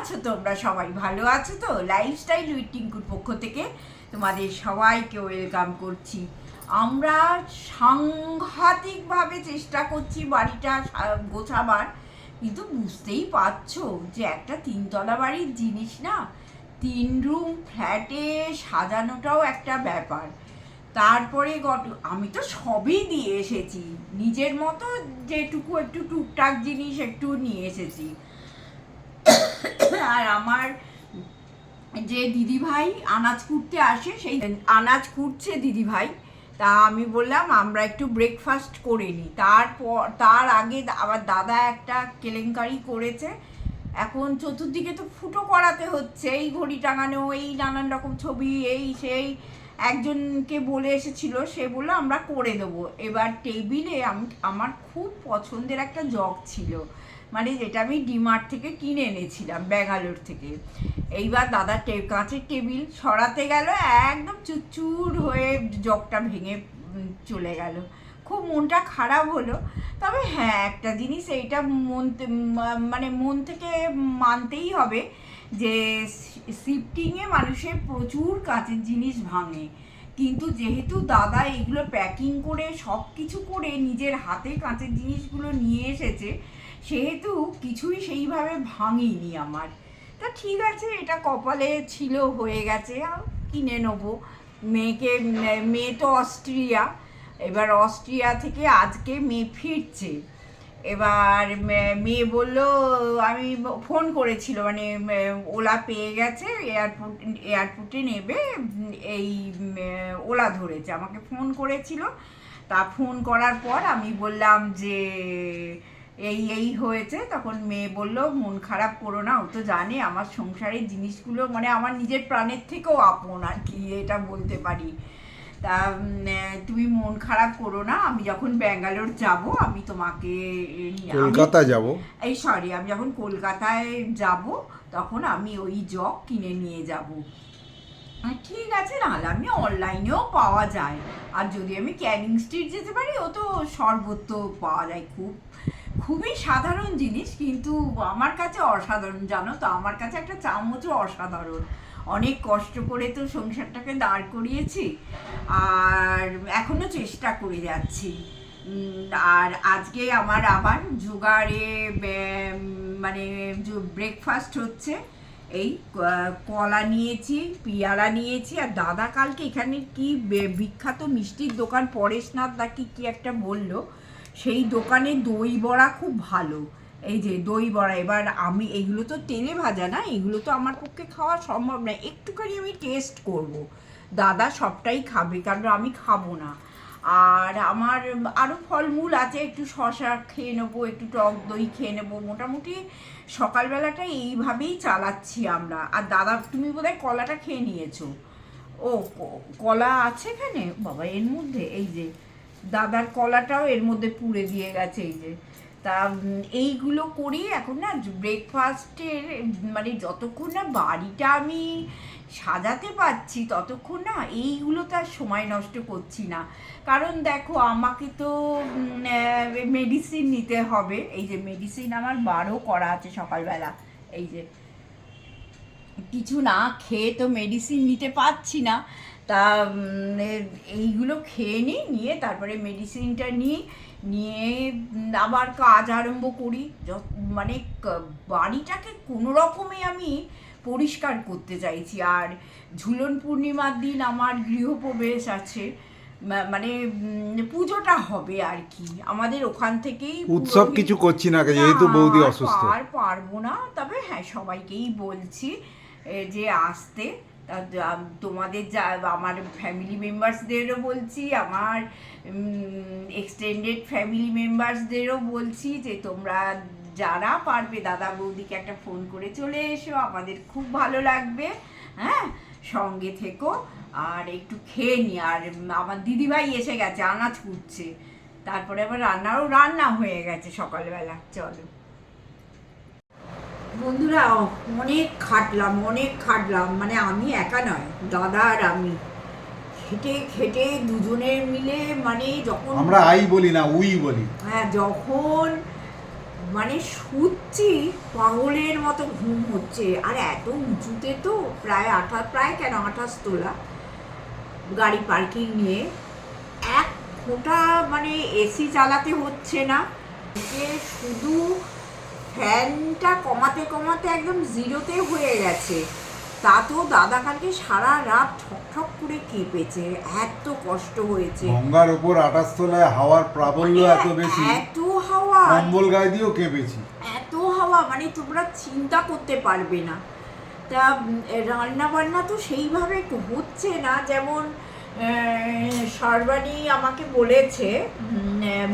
আছো তোমরা? সবাই ভালো আছো তো? লাইফস্টাইল উইথ পক্ষ থেকে তোমাদের সবাইকে ওয়েলকাম করছি। আমরা সাংঘাতিকভাবে চেষ্টা করছি বাড়িটা গোছাবার, কিন্তু বুঝতেই পারছ যে একটা তিনতলা বাড়ির জিনিস না, তিন রুম ফ্ল্যাটে সাজানোটাও একটা ব্যাপার। তারপরে গত, আমি তো সবই দিয়ে এসেছি। নিজের মতো যেটুকু একটু টুকটাক জিনিস একটু নিয়ে এসেছি। আর আমার যে দিদি ভাই আনাজ কুটতে আসে, সেই আনাজ কুটছে দিদি ভাই তা আমি বললাম, আমরা একটু ব্রেকফাস্ট করে নিই তারপর, তার আগে আবার দাদা একটা কেলেঙ্কারি করেছে। এখন চতুর্দিকে তো ফুটো করাতে হচ্ছে, এই ঘড়ি টাঙানো, এই নানান রকম ছবি, এই, সেই। একজনকে বলে এসেছিল, সে বলল, আমরা করে দেবো। এবার টেবিলে আমি, আমার খুব পছন্দের একটা জগ ছিল। মানে যেটা আমি ডিমার্ট থেকে কিনে এনেছিলাম, ব্যাঙ্গালোর থেকে। এইবার দাদা কাঁচের টেবিল সরাতে গেল, একদম চুরচুর হয়ে জগটা ভেঙে চলে গেল। খুব মনটা খারাপ হলো। তবে হ্যাঁ একটা জিনিস এইটা মন মানে মন থেকে মানতেই হবে যে শিফটিংয়ে মানুষের প্রচুর কাঁচের জিনিস ভাঙে। কিন্তু যেহেতু দাদা এগুলো প্যাকিং করে সব কিছু করে নিজের হাতে কাঁচের জিনিসগুলো নিয়ে এসেছে সেহেতু কিছুই সেইভাবে ভাঙিনি আমার। তা ঠিক আছে, এটা কপালে ছিল, হয়ে গেছে কিনে নেব। মেয়েকে মেয়ে তো অস্ট্রিয়া, এবার অস্ট্রিয়া থেকে আজকে মেয়ে ফিরছে। এবার মেয়ে বলল, আমি ফোন করেছিল মানে ওলা পেয়ে গেছে, এয়ারপোর্ট, এয়ারপোর্টে নেবে, এই ওলা ধরেছে। আমাকে ফোন করেছিল। তা ফোন করার পর আমি বললাম যে এই এই হয়েছে। তখন মেয়ে বলল মন খারাপ করো না ও তো জানে আমার সংসারের জিনিসগুলো মানে আমার নিজের প্রাণের থেকেও আপন আর কি এটা বলতে পারি। তা তুমি মন খারাপ করো না আমি যখন ব্যাঙ্গালোর যাব আমি তোমাকে কলকাতা যাব? এই সরি আমি যখন কলকাতায় যাব তখন আমি ওই জগ কিনে নিয়ে যাব। ঠিক আছে নাহলে আমি অনলাইনেও পাওয়া যায়। আর যদি আমি ক্যানিং স্ট্রিট যেতে পারি ও তো সর্বত্র পাওয়া যায় খুব খুবই সাধারণ জিনিস, কিন্তু আমার কাছে অসাধারণ, জানো তো? আমার কাছে একটা চামচও অসাধারণ। অনেক কষ্ট করে তো সংসারটাকে দাঁড় করিয়েছি, আর এখনও চেষ্টা করে যাচ্ছি। আর আজকে আমার আবার জোগাড়ে মানে ব্রেকফাস্ট হচ্ছে, এই কলা নিয়েছি, পিয়ারা নিয়েছি, আর দাদা কালকে এখানে কি বিখ্যাত মিষ্টির দোকান, পরেশনাথ নাকি কি একটা বলল সেই দোকানে দই বড়া খুব ভালো। এই যে দই বড়া, এবার আমি এইগুলো তো তেলে ভাজা না, এগুলো তো আমার পক্ষে খাওয়া সম্ভব না, একটুখানি আমি টেস্ট করব। দাদা সবটাই খাবে, কারণ আমি খাব না। আর আমার আরও ফলমূল আছে, একটু শশা খেয়ে নেব, একটু টক দই খেয়ে নেব, মোটামুটি সকালবেলাটা এইভাবেই চালাচ্ছি আমরা। আর দাদা, তুমি বোধহয় কলাটা খেয়ে নিয়েছো। ও কলা আছে এখানে? বাবা, এর মধ্যে, এই যে দাদার কলাটাও এর মধ্যে পুড়ে দিয়ে গেছে এই যে। তা এইগুলো করি এখন না ব্রেকফাস্টের মানে যতক্ষণ না বাড়িটা আমি সাজাতে পারছি, ততক্ষণ না এইগুলোতে আর সময় নষ্ট করছি না। কারণ দেখো, আমাকে তো মেডিসিন নিতে হবে। এই যে মেডিসিন আমার বারো করা আছে সকালবেলা। এই যে, কিছু না খেয়ে তো মেডিসিন নিতে পারছি না। তা এইগুলো খেয়ে নিই নিয়ে তারপরে মেডিসিনটা নিই নিয়ে আবার কাজ আরম্ভ করি। যত- মানে বাড়িটাকে কোনো রকমে আমি পরিষ্কার করতে চাইছি। আর ঝুলন পূর্ণিমার দিন আমার গৃহপ্রবেশ আছে। মানে পুজোটা হবে আর কি। আমাদের ওখান থেকেই উৎসব কিছু করছি না যেহেতু বৌদি আর অসুস্থ। আর পারব না। তবে হ্যাঁ সবাইকেই বলছি যে আসতে। তোমাদের যা, আমার ফ্যামিলি মেম্বার্সদেরও বলছি, আমার এক্সটেন্ডেড ফ্যামিলি মেম্বার্সদেরও বলছি যে তোমরা যারা পারবে, দাদা বৌদিকে একটা ফোন করে চলে এসো, আমাদের খুব ভালো লাগবে হ্যাঁ? সঙ্গে থেকো, আর একটু খেয়ে নি, আর আমার দিদিভাই এসে গেছে, আনাজ কুটছে। তারপরে আবার রান্নারও রান্না হয়ে গেছে সকালবেলা, চলো। বন্ধুরা অনেক খাটলাম অনেক খাটলাম। মানে আমি একা নয় দাদা আর আমি। খেটে খেটে দুজনে মিলে মানে যখন আমরা আই বলি না উই বলি। হ্যাঁ যখন মানে শুচ্ছি পাগলের মতো ঘুম হচ্ছে। আর এত উঁচুতে তো প্রায় আঠাশ প্রায় কেন আঠাশ তোলা গাড়ি পার্কিং নিয়ে। এক ফোঁটা মানে এসি চালাতে হচ্ছে না। যে শুধু ফ্যানটা কমাতে কমাতে একদম জিরোতে হয়ে গেছে। তাতেও দাদা কালকে সারা রাত ঠক ঠক করে কেঁপেছে এত কষ্ট হয়েছে। গঙ্গার ওপর আটাশ তলায় হাওয়ার প্রাবল্য এত বেশি এত হাওয়া। কম্বল গায়ে দিয়েও কেঁপেছি। এত হাওয়া মানে তোমরা চিন্তা করতে পারবে না। তা রান্না বান্না তো সেইভাবে একটু হচ্ছে না যেমন সর্বাণী আমাকে বলেছে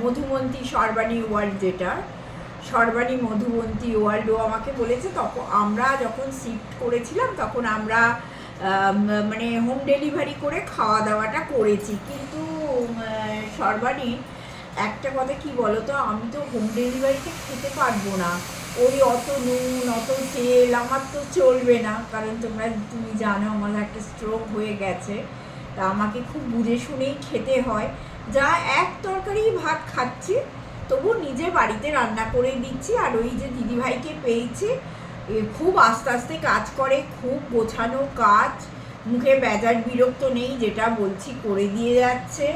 মধুমন্তী সর্বাণী ওয়ার্ল্ড যেটা সর্বাণী মধুবন্তী, ওয়ার্ল্ড ও আমাকে বলেছে তখন আমরা যখন শিফট করেছিলাম, তখন আমরা মানে হোম ডেলিভারি করে খাওয়া দাওয়াটা করেছি। কিন্তু সর্বাণী একটা কথা কি বলো তো আমি তো হোম ডেলিভারিতে খেতে পারব না। ওই অত নুন, অত তেল, আমার তো চলবে না। কারণ তোমরা, তুমি জানো, আমার একটা স্ট্রোক হয়ে গেছে। তা আমাকে খুব বুঝে শুনেই খেতে হয়। যা এক তরকারি ভাত খাচ্ছি তবু নিজে বাড়িতে রান্না করে দিচ্ছি, আর ওই যে দিদিভাইকে পেয়েছি খুব আস্তে আস্তে কাজ করে, খুব গোছানো কাজ, মুখে বেজার বিরক্ত নেই, যেটা বলছি করে দিয়ে যাচ্ছে।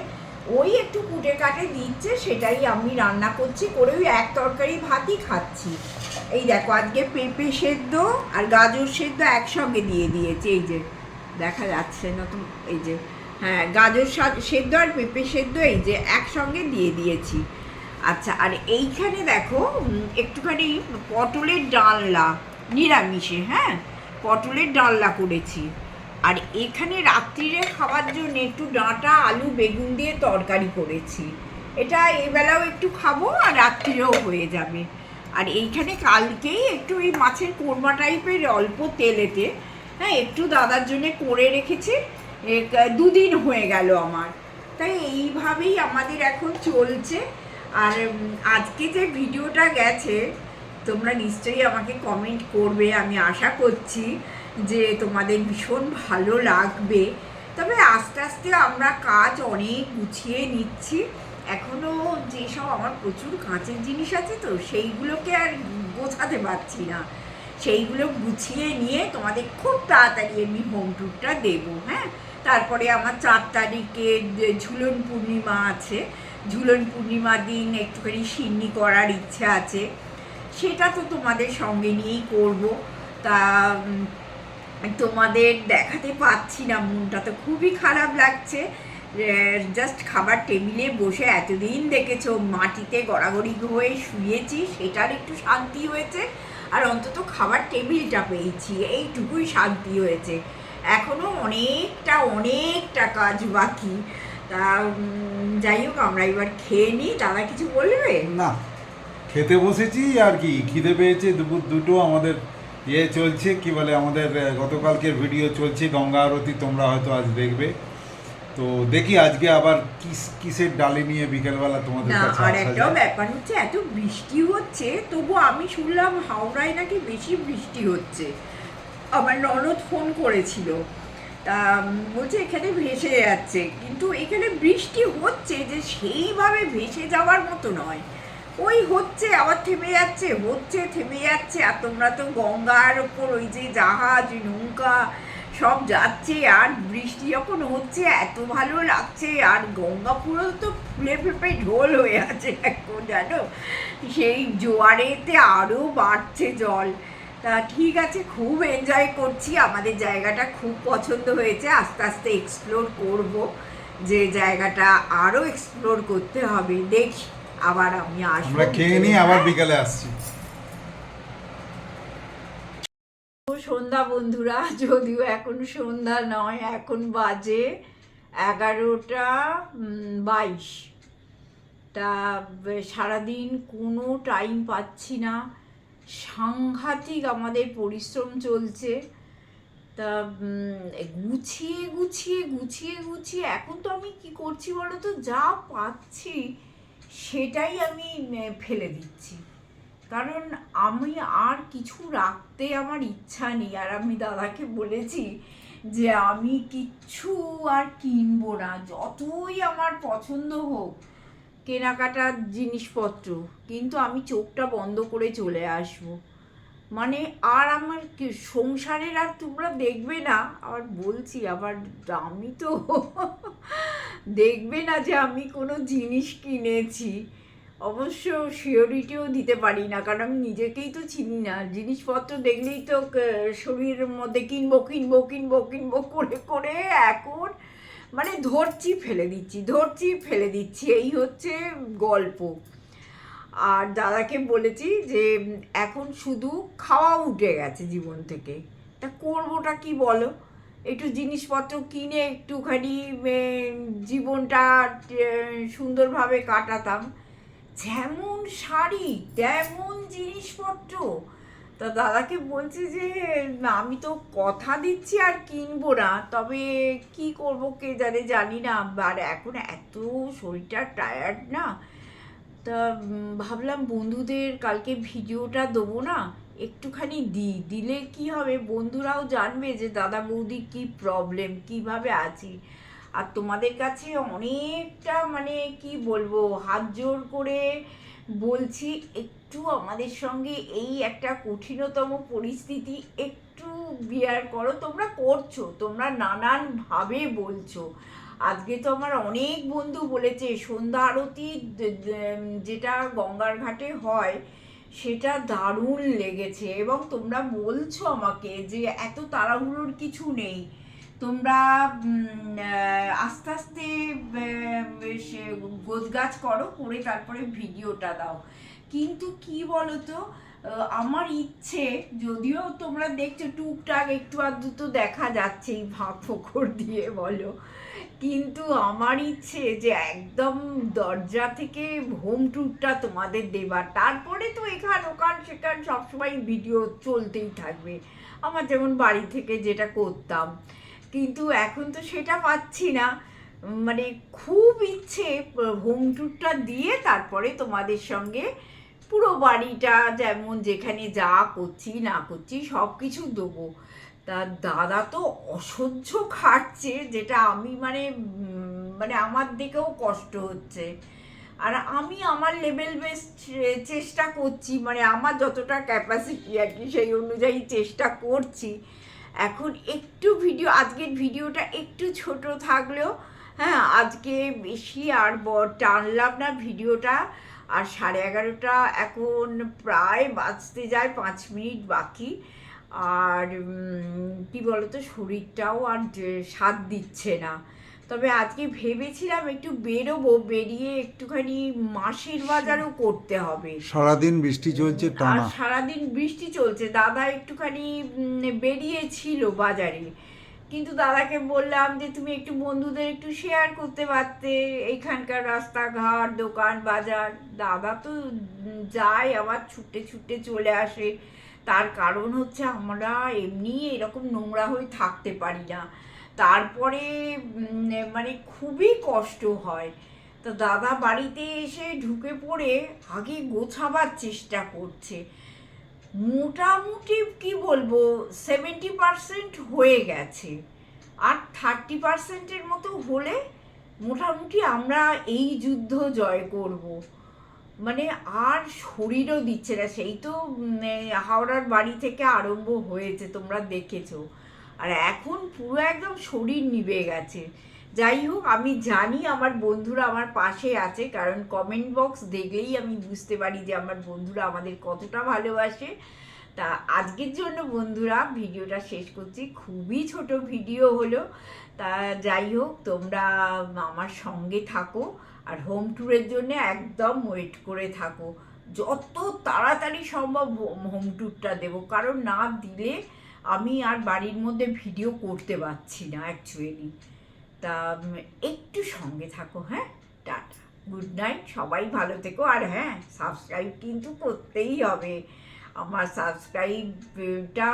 ওই একটু কুটে কাটে দিচ্ছে, সেটাই আমি রান্না করছি, করে ওই এক তরকারি ভাতই খাচ্ছি। এই দেখো, আজকে পেঁপে সেদ্ধ আর গাজর সেদ্ধ একসঙ্গে দিয়ে দিয়েছি, এই যে দেখা যাচ্ছে না তো এই যে হ্যাঁ গাজর সেদ্ধ আর পেঁপে সেদ্ধ, এই যে একসঙ্গে দিয়ে দিয়েছি। আচ্ছা আর এইখানে দেখো একটুখানি পটলের ডালনা, নিরামিষে হ্যাঁ? পটলের ডালনা করেছি। আর এখানে রাত্রিরে খাওয়ার জন্য একটু ডাঁটা, আলু, বেগুন দিয়ে তরকারি করেছি। এটা এবেলাও একটু খাব আর রাত্রিরেও হয়ে যাবে। আর এইখানে কালকেই একটু এই মাছের কোরমা টাইপের অল্প তেলেতে হ্যাঁ একটু দাদার জন্য করে রেখেছি। দুদিন হয়ে গেল আমার। তাই এইভাবেই আমাদের এখন চলছে। আর আজকে যে ভিডিওটা গেছে, তোমরা নিশ্চয়ই আমাকে কমেন্ট করবে, আমি আশা করছি যে তোমাদের ভীষণ ভালো লাগবে। তবে আস্তে আস্তে আমরা কাজ অনেক গুছিয়ে নিচ্ছি। এখনও যেসব আমার প্রচুর কাঁচের জিনিস আছে তো, সেইগুলোকে আর গোছাতে পারছি না। সেইগুলো গুছিয়ে নিয়ে তোমাদের খুব তাড়াতাড়ি আমি হোম ট্যুরটা দেবো হ্যাঁ? তারপরে আমার চার তারিখে ঝুলন পূর্ণিমা আছে ঝুলন পূর্ণিমার দিন একটুখানি সিন্নি করার ইচ্ছে আছে, সেটা তো তোমাদের সঙ্গে নিয়েই করব। তা তোমাদের দেখাতে পাচ্ছি না, মনটা তো খুবই খারাপ লাগছে। জাস্ট খাবার টেবিলে বসে এতদিন দেখেছ, মাটিতে গড়াগড়ি হয়ে শুয়েছি, সেটার একটু শান্তি হয়েছে, আর অন্তত খাবার টেবিলটা পেয়েছি, এইটুকুই শান্তি হয়েছে। এখনও অনেকটা অনেকটা কাজ বাকি। তা যাই হোক আমরা এবার খেয়ে নিই। দাদা কিছু বলবে? না খেতে বসেছি আর কি। খিদে পেয়েছে দুপুর দুটো আমাদের ইয়ে চলছে কি বলে আমাদের গতকালকের ভিডিও চলছে গঙ্গা আরতি তোমরা হয়তো আজ দেখবে। তো দেখি আজকে আবার কিস কিসের ডালি নিয়ে বিকেলবেলা তোমাদের কাছে আর যায়? ব্যাপার হচ্ছে এত বৃষ্টি হচ্ছে তবু আমি শুনলাম হাওড়ায় নাকি বেশি বৃষ্টি হচ্ছে। আমার ননদ ফোন করেছিল। বলছে এখানে ভেসে যাচ্ছে। কিন্তু এখানে বৃষ্টি হচ্ছে যে সেইভাবে ভেসে যাওয়ার মতো নয়। ওই হচ্ছে, আবার থেমে যাচ্ছে, হচ্ছে, থেমে যাচ্ছে, আর তোমরা তো গঙ্গার ওপর ওই যে জাহাজ, নৌকা সব যাচ্ছে, আর বৃষ্টি যখন হচ্ছে, এত ভালো লাগছে, আর গঙ্গা পুরো তো ফুলে ফেপে ঢোল হয়ে আছে এখন, জানো? সেই জোয়ারেতে আরও বাড়ছে জল। তা ঠিক আছে খুব এনজয় করছি। আমাদের জায়গাটা খুব পছন্দ হয়েছে। আস্তে আস্তে এক্সপ্লোর করব। যে জায়গাটা আরও এক্সপ্লোর করতে হবে। দেখি আবার আমি আসব আমরা খেয়ে নিয়ে আবার বিকালে আসছি। সন্ধ্যা বন্ধুরা। যদিও এখন সন্ধ্যা নয় এখন বাজে এগারোটা বাইশ। তা সারাদিন কোনো টাইম পাচ্ছি না। সাংঘাতিক আমাদের পরিশ্রম চলছে। তা গুছিয়ে গুছিয়ে গুছিয়ে গুছিয়ে এখন তো আমি কি করছি বলো তো যা পাচ্ছি সেটাই আমি ফেলে দিচ্ছি। কারণ আমি আর কিছু রাখতে আমার ইচ্ছা নেই। আর আমি দাদাকে বলেছি যে আমি কিচ্ছু আর কিনবো না। যতই আমার পছন্দ হোক কেনাকাটার জিনিসপত্র, কিন্তু আমি চোখটা বন্ধ করে চলে আসব। মানে আর আমার সংসারের আর তোমরা দেখবে না আবার বলছি আবার আমি তো। দেখবে না যে আমি কোনো জিনিস কিনেছি। অবশ্য শিওরিটিও দিতে পারি না, কারণ আমি নিজেকেই তো চিনি না। জিনিসপত্র দেখলেই তো শরীরের মধ্যে কিনবো কিনবো কিনবো কিনবো, করে করে এখন মানে ধরছি, ফেলে দিচ্ছি, ধরছি, ফেলে দিচ্ছি। এই হচ্ছে গল্প। আর দাদাকে বলেছি যে, এখন শুধু খাওয়া উঠে গেছে জীবন থেকে। তা করবোটা কি বলো? একটু জিনিসপত্র কিনে একটুখানি জীবনটা সুন্দরভাবে কাটাতাম। যেমন শাড়ি, তেমন জিনিসপত্র। তা দাদাকে বলছে যে আমি তো কথা দিচ্ছি আর কিনবো না। তবে কি করব কে জানে, জানি না। আর এখন এত শরীরটা টায়ার্ড না। তা ভাবলাম বন্ধুদের কালকে ভিডিওটা দেবো না? একটুখানি দিই দিলে কি হবে? বন্ধুরাও জানবে যে, দাদা বৌদি কি প্রবলেম কীভাবে আছি? আর তোমাদের কাছে অনেকটা মানে কি বলব, হাত জোর করে বলছি, একটু আমাদের সঙ্গে এই একটা কঠিনতম পরিস্থিতি একটু বিয়ার করো। তোমরা করছ, তোমরা নানানভাবে বলছো। আজকে তো আমার অনেক বন্ধু বলেছে, সন্ধ্যা আরতি যেটা গঙ্গার ঘাটে হয়, সেটা দারুণ লেগেছে। এবং তোমরা বলছো আমাকে যে এত তাড়াহুড়োর কিছু নেই। তোমরা আস্তে আস্তে গোছগাছ করো, করে তারপরে ভিডিওটা দাও। কিন্তু কি বলো তো আমার ইচ্ছে, যদিও তোমরা দেখছ টুকটাক, একটু আধটু তো দেখা যাচ্ছে এই ভাগ ফোকর দিয়ে, বলো। কিন্তু আমার ইচ্ছে যে একদম দরজা থেকে হোম ট্যুরটা তোমাদের দেবার। তারপরে তো এখান, ওখান, সেখান সবসময় ভিডিও চলতেই থাকবে। আমার যেমন বাড়ি থেকে যেটা করতাম। কিন্তু এখন তো সেটা পাচ্ছি না। মানে খুব ইচ্ছে হোম ট্যুরটা দিয়ে তারপরে তোমাদের সঙ্গে পুরো বাড়িটা যেমন যেখানে যা করছি, না করছি সব কিছু দেবো। তা দাদা তো অসহ্য খাটছে, যেটা আমি মানে মানে আমার দিকেও কষ্ট হচ্ছে। আর আমি আমার লেভেল বেস চেষ্টা করছি মানে আমার যতটা ক্যাপাসিটি আর কি, সেই অনুযায়ী চেষ্টা করছি। এখন একটু ভিডিও, আজকের ভিডিওটা একটু ছোট থাকলেও হ্যাঁ আজকে বেশি আর টানলাম না ভিডিওটা। আর সাড়ে এগারোটা এখন প্রায় বাঁচতে যায়, পাঁচ মিনিট বাকি। আর কি বলতো, শরীরটাও আর সাথ দিচ্ছে না। তবে আজকে ভেবেছিলাম একটু বেরোবো বেরিয়ে একটুখানি মাসির বাজারও করতে হবে। সারাদিন বৃষ্টি চলছে আর টানা সারাদিন বৃষ্টি চলছে দাদা একটুখানি বেরিয়েছিল বাজারে। কিন্তু দাদাকে বললাম যে তুমি একটু বন্ধুদের একটু শেয়ার করতে পারতে এখানকার রাস্তাঘাট দোকান বাজার। দাদা তো যায় আবার ছুটে ছুটে চলে আসে। তার কারণ হচ্ছে আমরা এমনি এরকম নোংরা হয়ে থাকতে পারি না। তারপরে মানে খুবই কষ্ট হয়। তো দাদা বাড়িতে এসে ঢুকে পড়ে আগে গোছাবার চেষ্টা করছে। মোটামুটি কি বলব সেভেন্টি পার্সেন্ট হয়ে গেছে। আর থার্টি পার্সেন্টের মতো হলে মোটামুটি আমরা এই যুদ্ধ জয় করব। মানে আর শরীরও দিচ্ছে না। সেই তো হাওড়ার বাড়ি থেকে আরম্ভ হয়েছে, তোমরা দেখেছ। আর এখন পুরো একদম শরীর নিভে গেছে। যাই হোক, আমি জানি আমার বন্ধুরা আমার পাশে আছে, কারণ কমেন্ট বক্স দেখলেই আমি বুঝতে পারি যে আমার বন্ধুরা আমাদের কতটা ভালোবাসে। তা আজকের জন্য বন্ধুরা, ভিডিওটা শেষ করছি। খুবই ছোট ভিডিও হলো। তা যাই হোক, তোমরা আমার সঙ্গে থাকো আর হোম ট্যুরের জন্য একদম ওয়েট করে থাকো। যত তাড়াতাড়ি সম্ভব হোম ট্যুরটা দেবো। কারণ না দিলে আমি আর বাড়ির মধ্যে ভিডিও করতে পারছি না অ্যাকচুয়ালি তা একটু সঙ্গে থাকো হ্যাঁ? টাটা। গুড নাইট সবাই ভালো থেকো। আর হ্যাঁ সাবস্ক্রাইব কিন্তু করতেই হবে। আমার সাবস্ক্রাইবটা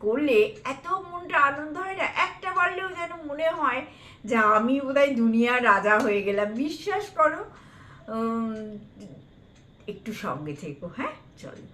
করলে এত মনটা আনন্দ হয় না। একটা বাড়লেও যেন মনে হয় যে আমি বোধহয় দুনিয়ার রাজা হয়ে গেলাম। বিশ্বাস করো একটু সঙ্গে থেকো হ্যাঁ? চলো।